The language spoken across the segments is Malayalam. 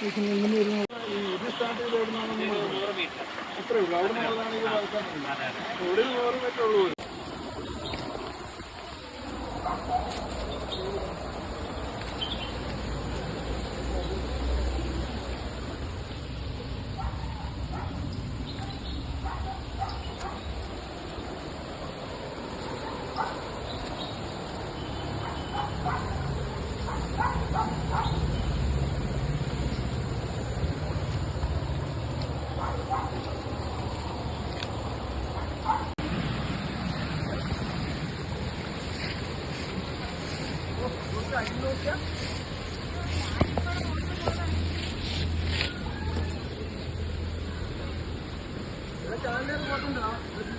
এখানে അത്രേ ഉള്ളൂ. അവിടെ നിന്നുള്ളതാണ് ഇത് ഇവിടെ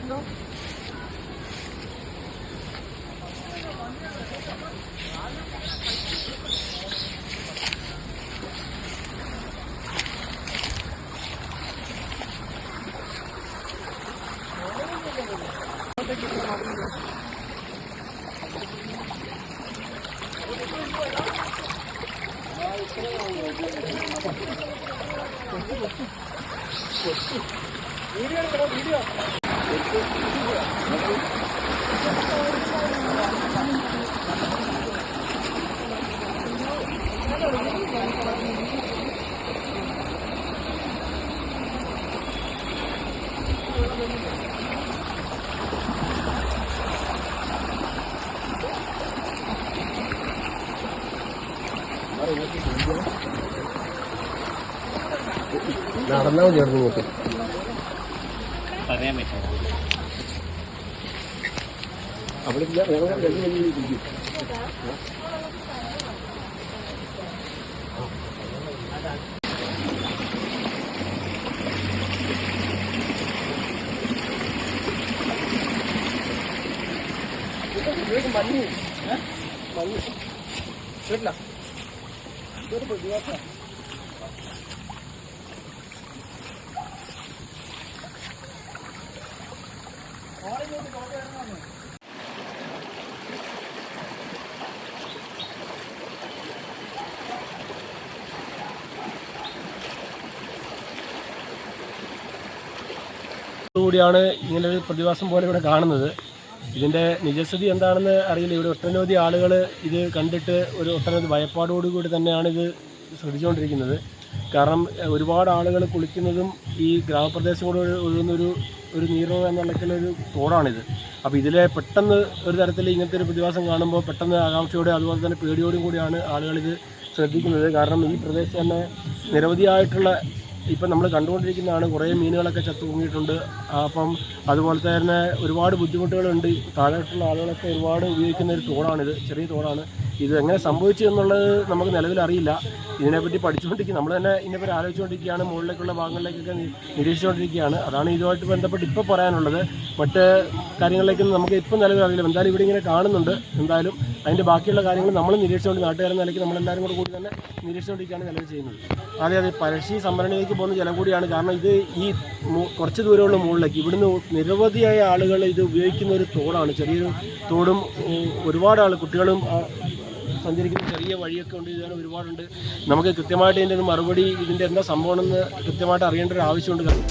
നൂറ് മീറ്റർ ഉള്ളൂ നടന്നാൽ മതി അവിടെ നോക്കി പറയാൻ പറ്റില്ല അവിടെ ഇല്ല ഞങ്ങൾ രണ്ട് മണി ഇരിക്കും മഞ്ഞ് മഞ്ഞ് കേട്ടില്ല ഇതൊരു പ്രതിഭാസ കൂടിയാണ് ഇങ്ങനൊരു പ്രതിഭാസം പോലെ ഇവിടെ കാണുന്നത്. ഇതിന്റെ നിജസ്ഥിതി എന്താണെന്ന് അറിയില്ല. ഇവിടെ ഒട്ടനവധി ആളുകൾ ഇത് കണ്ടിട്ട് ഒരു ഒട്ടനവധി ഭയപ്പാടോടുകൂടി തന്നെയാണ് ഇത് ശ്രദ്ധിച്ചുകൊണ്ടിരിക്കുന്നത്. കാരണം ഒരുപാട് ആളുകൾ കുളിക്കുന്നതും ഈ ഗ്രാമപ്രദേശം കൂടെ ഒരു- ഒഴുകുന്നൊരു ഒരു നീറോ എന്നുള്ളൊരു തോടാണിത്. അപ്പോൾ ഇതിലെ പെട്ടെന്ന് ഒരു തരത്തിൽ ഇങ്ങനത്തെ ഒരു പ്രതിഭാസം കാണുമ്പോൾ പെട്ടെന്ന് ആകാംക്ഷയോടെ അതുപോലെ തന്നെ പേടിയോടും കൂടിയാണ് ആളുകൾ ഇത് ശ്രദ്ധിക്കുന്നത്. കാരണം ഈ പ്രദേശത്ത് തന്നെ നിരവധിയായിട്ടുള്ള ഇപ്പം നമ്മൾ കണ്ടുകൊണ്ടിരിക്കുന്നതാണ് കുറേ മീനുകളൊക്കെ ചത്തു പൊങ്ങിയിട്ടുണ്ട്. അപ്പം അതുപോലെ തന്നെ ഒരുപാട് ബുദ്ധിമുട്ടുകളുണ്ട്. താഴെയായിട്ടുള്ള ആളുകളൊക്കെ ഒരുപാട് ഉപയോഗിക്കുന്ന ഒരു തോടാണിത്. ചെറിയ തോടാണ്. ഇത് എങ്ങനെ സംഭവിച്ചു എന്നുള്ളത് നമുക്ക് നിലവിൽ അറിയില്ല. ഇതിനെപ്പറ്റി പഠിച്ചുകൊണ്ടിരിക്കുക നമ്മൾ തന്നെ ഇതിനെപ്പറ്റി ആലോചിച്ചുകൊണ്ടിരിക്കുകയാണ് മുകളിലേക്കുള്ള ഭാഗങ്ങളിലേക്കൊക്കെ നിരീക്ഷിച്ചുകൊണ്ടിരിക്കുകയാണ് അതാണ് ഇതുമായിട്ട് ബന്ധപ്പെട്ട് ഇപ്പോൾ പറയാനുള്ളത്. മറ്റ് കാര്യങ്ങളിലേക്കൊന്നും നമുക്ക് ഇപ്പം നിലവിൽ അറിയില്ല. എന്തായാലും ഇവിടെ ഇങ്ങനെ കാണുന്നുണ്ട്. എന്തായാലും അതിന്റെ ബാക്കിയുള്ള കാര്യങ്ങൾ നമ്മൾ നിരീക്ഷിച്ചുകൊണ്ട് നാട്ടുകാരെന്ന നിലയ്ക്ക് നമ്മളെല്ലാവരും കൂടെ കൂടി തന്നെ നിരീക്ഷിച്ചുകൊണ്ടിരിക്കുകയാണ് നിലവിൽ ചെയ്യുന്നത്. അതെ അതെ. പഴശ്ശി സംഭരണിയിലേക്ക് പോകുന്ന ജലം കൂടിയാണ്. കാരണം ഇത് ഈ കുറച്ച് ദൂരമുള്ള മുകളിലേക്ക് ഇവിടുന്ന് നിരവധിയായ ആളുകൾ ഇത് ഉപയോഗിക്കുന്ന ഒരു തോടാണ്. ചെറിയൊരു തോടും ഒരുപാട് ആൾ കുട്ടികളും സഞ്ചരിക്കുന്ന ചെറിയ വഴിയൊക്കെ ഉണ്ട്. ഇതുവരെ ഒരുപാടുണ്ട്. നമുക്ക് കൃത്യമായിട്ട് ഇതിന്റെ മറുപടി ഇതിന്റെ എന്താ സംഭവം എന്ന് കൃത്യമായിട്ട് അറിയേണ്ട ഒരു ആവശ്യമുണ്ട്. കാരണം